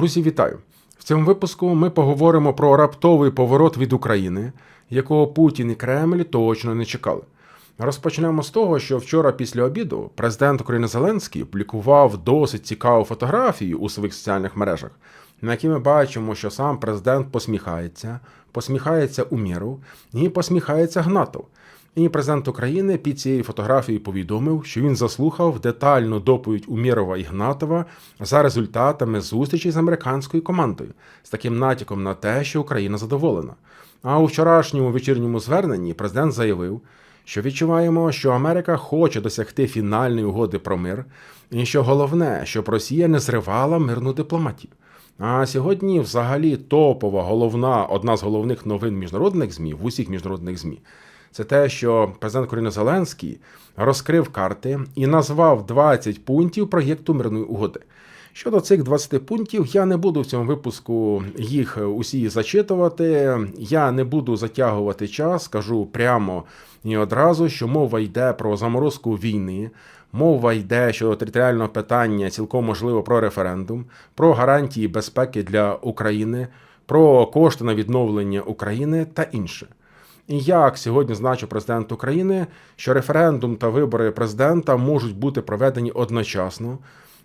Друзі, вітаю! В цьому випуску ми поговоримо про раптовий поворот від України, якого Путін і Кремль точно не чекали. Розпочнемо з того, що вчора після обіду президент України Зеленський публікував досить цікаву фотографію у своїх соціальних мережах, на якій ми бачимо, що сам президент посміхається, посміхається у міру і посміхається Гнатов. І президент України під цією фотографією повідомив, що він заслухав детальну доповідь Умєрова і Гнатова за результатами зустрічі з американською командою з таким натяком на те, що Україна задоволена. А у вчорашньому вечірньому зверненні президент заявив, що відчуваємо, що Америка хоче досягти фінальної угоди про мир, і що головне, щоб Росія не зривала мирну дипломатію. А сьогодні, взагалі, топова головна одна з головних новин міжнародних змі в усіх міжнародних змі. Це те, що президент України Зеленський розкрив карти і назвав 20 пунктів проєкту мирної угоди. Щодо цих 20 пунктів, я не буду в цьому випуску їх усі зачитувати. Я не буду затягувати час, скажу прямо і одразу, що мова йде про заморозку війни. Мова йде щодо територіального питання, цілком можливо про референдум, про гарантії безпеки для України, про кошти на відновлення України та інше. І як сьогодні значив президент України, що референдум та вибори президента можуть бути проведені одночасно.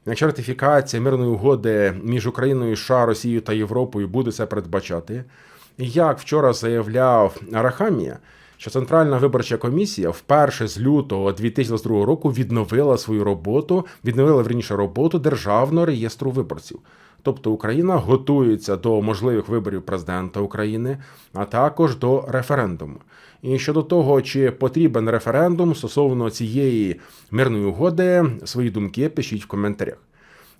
Якщо ратифікація мирної угоди між Україною, США, Росією та Європою буде це передбачати, і як вчора заявляв Арахамія, що Центральна виборча комісія вперше з лютого 2022 року відновила свою роботу, відновила верніше роботу Державного реєстру виборців. Тобто Україна готується до можливих виборів президента України, а також до референдуму. І щодо того, чи потрібен референдум стосовно цієї мирної угоди, свої думки пишіть в коментарях.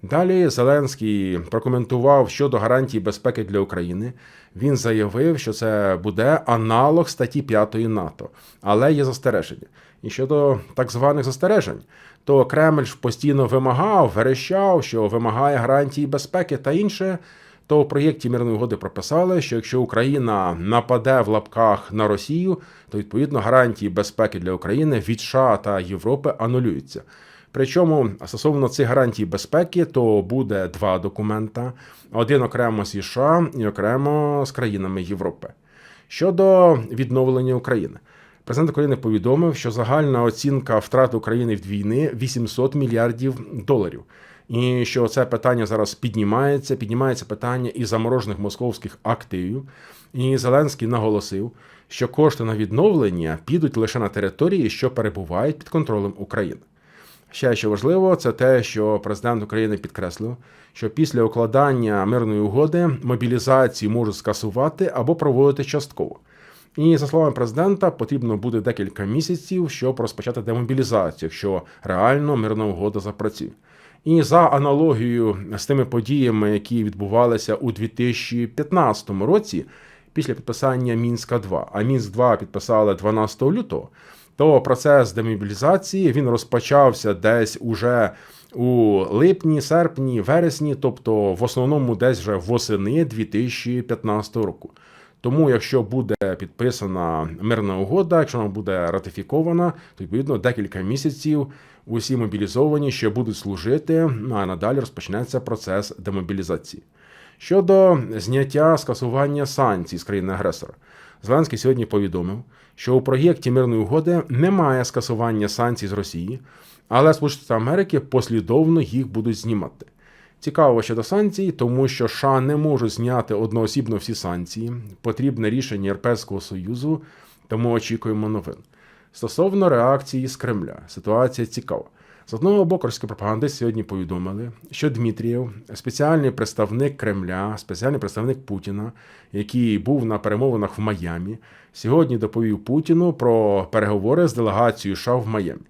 Далі Зеленський прокоментував щодо гарантій безпеки для України. Він заявив, що це буде аналог статті 5 НАТО, але є застереження. І щодо так званих застережень, то Кремль постійно вимагав, верещав, що вимагає гарантії безпеки та інше. То в проєкті мирної угоди прописали, що якщо Україна нападе в лапках на Росію, то відповідно гарантії безпеки для України від США та Європи анулюються. Причому стосовно цих гарантій безпеки, то буде два документа: один окремо з США і окремо з країнами Європи. Щодо відновлення України, президент України повідомив, що загальна оцінка втрат України від війни 800 мільярдів доларів. І що це питання зараз піднімається, піднімається питання і заморожених московських активів. І Зеленський наголосив, що кошти на відновлення підуть лише на території, що перебувають під контролем України. Ще що важливо, це те, що президент України підкреслив, що після укладання мирної угоди мобілізацію можуть скасувати або проводити частково. І за словами президента, потрібно буде декілька місяців, щоб розпочати демобілізацію, якщо реально мирна угода запрацює. І за аналогією з тими подіями, які відбувалися у 2015 році, після підписання Мінська 2 а Мінськ 2 підписали 12 лютого, то процес демобілізації він розпочався десь уже у липні, серпні, вересні, тобто в основному десь вже восени 2015 року. Тому, якщо буде підписана мирна угода, якщо вона буде ратифікована, то відповідно декілька місяців усі мобілізовані ще будуть служити, а надалі розпочнеться процес демобілізації. Щодо зняття скасування санкцій з країни-агресора, Зеленський сьогодні повідомив, що у проєкті мирної угоди немає скасування санкцій з Росії, але Сполучені Америки послідовно їх будуть знімати. Цікаво щодо санкцій, тому що США не можуть зняти одноосібно всі санкції. Потрібне рішення Європейського Союзу, тому очікуємо новин. Стосовно реакції з Кремля, ситуація цікава. З одного боку, російські пропагандисти сьогодні повідомили, що Дмитрієв, спеціальний представник Кремля, спеціальний представник Путіна, який був на перемовинах в Майамі, сьогодні доповів Путіну про переговори з делегацією США в Майамі.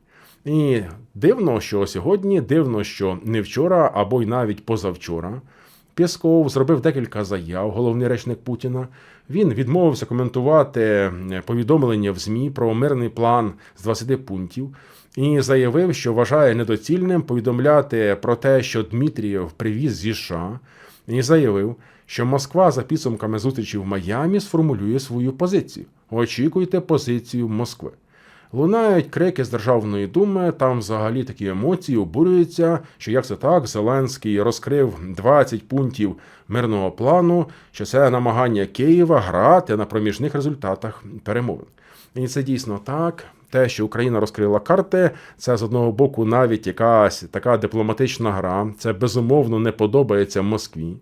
І дивно, що сьогодні, дивно, що не вчора або й навіть позавчора. Пєсков зробив декілька заяв, головний речник Путіна. Він відмовився коментувати повідомлення в ЗМІ про мирний план з 20 пунктів і заявив, що вважає недоцільним повідомляти про те, що Дмитрієв привіз зі США, і заявив, що Москва за підсумками зустрічі в Майамі сформулює свою позицію. Очікуйте позицію Москви. Лунають крики з Державної думи, там взагалі такі емоції обурюються, що як це так, Зеленський розкрив 20 пунктів мирного плану, що це намагання Києва грати на проміжних результатах перемовин. І це дійсно так. Те, що Україна розкрила карти, це з одного боку навіть якась така дипломатична гра. Це безумовно не подобається Москві.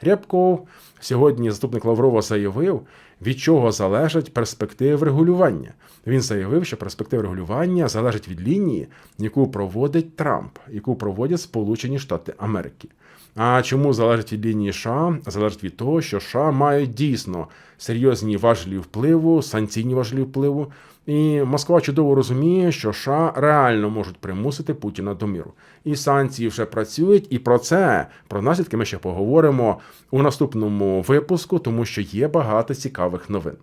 Рябков сьогодні заступник Лаврова заявив, від чого залежать перспективи регулювання. Він заявив, що перспективи регулювання залежать від лінії, яку проводить Трамп, яку проводять Сполучені Штати Америки. А чому залежить від лінії США? Залежить від того, що США мають дійсно серйозні важелі впливу, санкційні важелі впливу. І Москва чудово розуміє, що США реально можуть примусити Путіна до міру. І санкції вже працюють, і про це про наслідки ми ще поговоримо у наступному випуску, тому що є багато цікавих новин.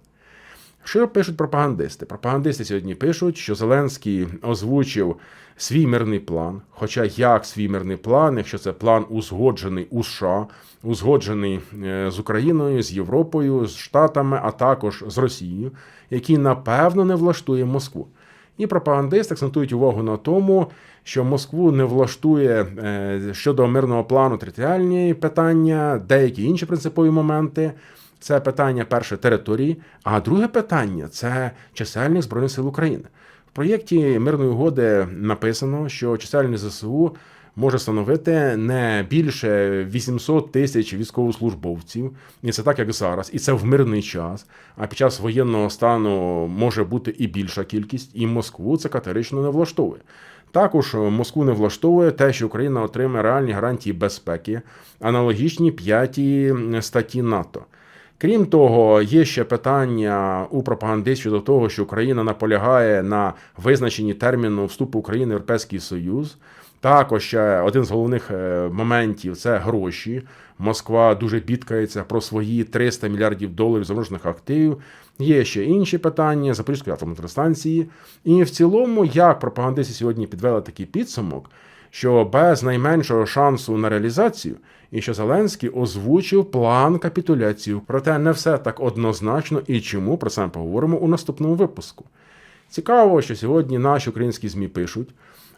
Що пишуть пропагандисти? Пропагандисти сьогодні пишуть, що Зеленський озвучив свій мирний план. Хоча як свій мирний план, якщо це план узгоджений у США, узгоджений е, з Україною, з Європою, з Штатами, а також з Росією, який напевно не влаштує Москву. І пропагандисти акцентують увагу на тому, що Москву не влаштує е, щодо мирного плану територіальні питання, деякі інші принципові моменти. Це питання перше території, а друге питання це чисельність Збройних сил України. В проєкті мирної угоди написано, що чисельність ЗСУ може становити не більше 800 тисяч військовослужбовців, і це так як зараз, і це в мирний час. А під час воєнного стану може бути і більша кількість, і Москву це категорично не влаштовує. Також Москву не влаштовує те, що Україна отримає реальні гарантії безпеки, аналогічні п'ятій статті НАТО. Крім того, є ще питання у пропагандистів щодо того, що Україна наполягає на визначенні терміну вступу України в Європейський Союз. Також ще один з головних е, моментів це гроші. Москва дуже бідкається про свої 300 мільярдів доларів заморожених активів. Є ще інші питання Запорізької атомної електростанції. І в цілому, як пропагандисти сьогодні підвели такий підсумок, що без найменшого шансу на реалізацію і що Зеленський озвучив план капітуляції. Проте не все так однозначно і чому про це ми поговоримо у наступному випуску. Цікаво, що сьогодні наші українські ЗМІ пишуть,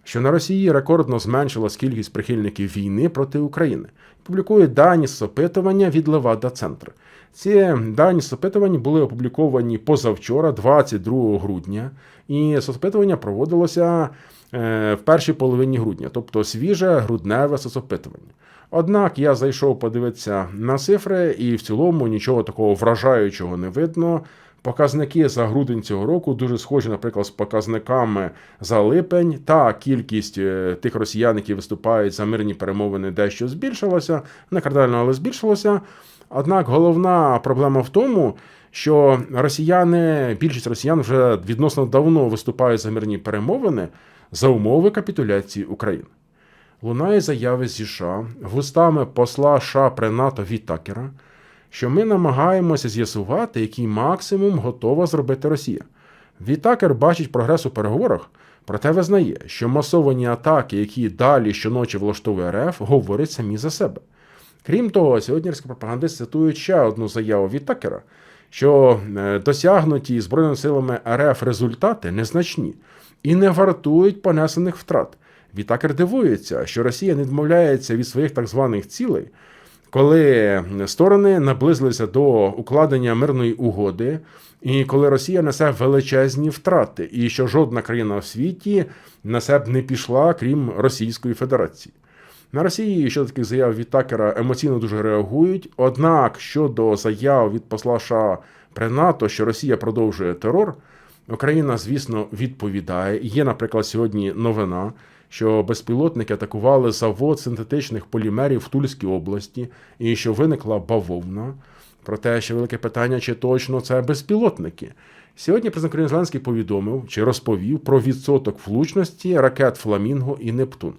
що на Росії рекордно зменшилась кількість прихильників війни проти України. Публікують дані з опитування від Левада Центр. Ці дані з опитувань були опубліковані позавчора, 22 грудня, і соцопитування проводилося в першій половині грудня, тобто свіже грудневе соцопитування. Однак я зайшов подивитися на цифри, і в цілому нічого такого вражаючого не видно. Показники за грудень цього року дуже схожі, наприклад, з показниками за липень. Та кількість е, тих росіян, які виступають за мирні перемовини, дещо збільшилася, не кардинально, але збільшилося. Однак головна проблема в тому, що росіяни, більшість росіян вже відносно давно виступають за мирні перемовини за умови капітуляції України. Лунає заяви зі США вустами посла США при НАТО Вітакера, що ми намагаємося з'ясувати, який максимум готова зробити Росія. Вітакер бачить прогрес у переговорах, проте визнає, що масовані атаки, які далі щоночі влаштовує РФ, говорять самі за себе. Крім того, сьогоднішні пропагандисти цитують ще одну заяву Вітакера, що е, досягнуті Збройними силами РФ результати незначні і не вартують понесених втрат. Вітакер дивується, що Росія не відмовляється від своїх так званих цілей, коли сторони наблизилися до укладення мирної угоди, і коли Росія несе величезні втрати, і що жодна країна в світі на себе не пішла, крім Російської Федерації. На Росії щодо таких заяв від Такера емоційно дуже реагують. Однак щодо заяв від посла США при НАТО, що Росія продовжує терор, Україна, звісно, відповідає. Є, наприклад, сьогодні новина що безпілотники атакували завод синтетичних полімерів в Тульській області і що виникла бавовна. Проте ще велике питання, чи точно це безпілотники. Сьогодні президент Зеленський повідомив чи розповів про відсоток влучності ракет Фламінго і Нептун.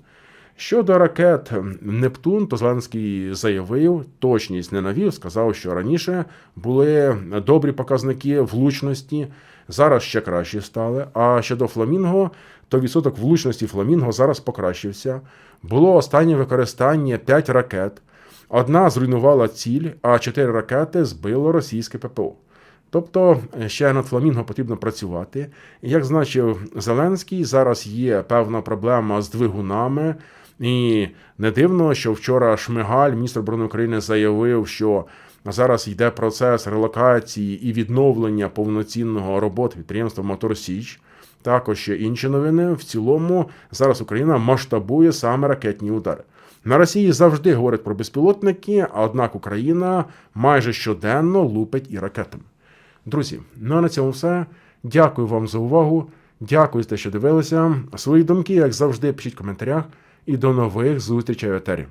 Щодо ракет Нептун, то Зеленський заявив, точність не навів, сказав, що раніше були добрі показники влучності, зараз ще кращі стали. А щодо Фламінго, то відсоток влучності Фламінго зараз покращився. Було останнє використання 5 ракет. Одна зруйнувала ціль, а 4 ракети збило російське ППО. Тобто ще над фламінго потрібно працювати. Як зазначив Зеленський, зараз є певна проблема з двигунами. І не дивно, що вчора Шмигаль, міністр оборони України, заявив, що зараз йде процес релокації і відновлення повноцінного роботи підприємства Мотор Січ. Також ще інші новини. В цілому зараз Україна масштабує саме ракетні удари. На Росії завжди говорять про безпілотники, однак Україна майже щоденно лупить і ракетами. Друзі, ну а на цьому все. Дякую вам за увагу. Дякую за те, що дивилися. Свої думки, як завжди, пишіть в коментарях. І до нових зустрічей отері.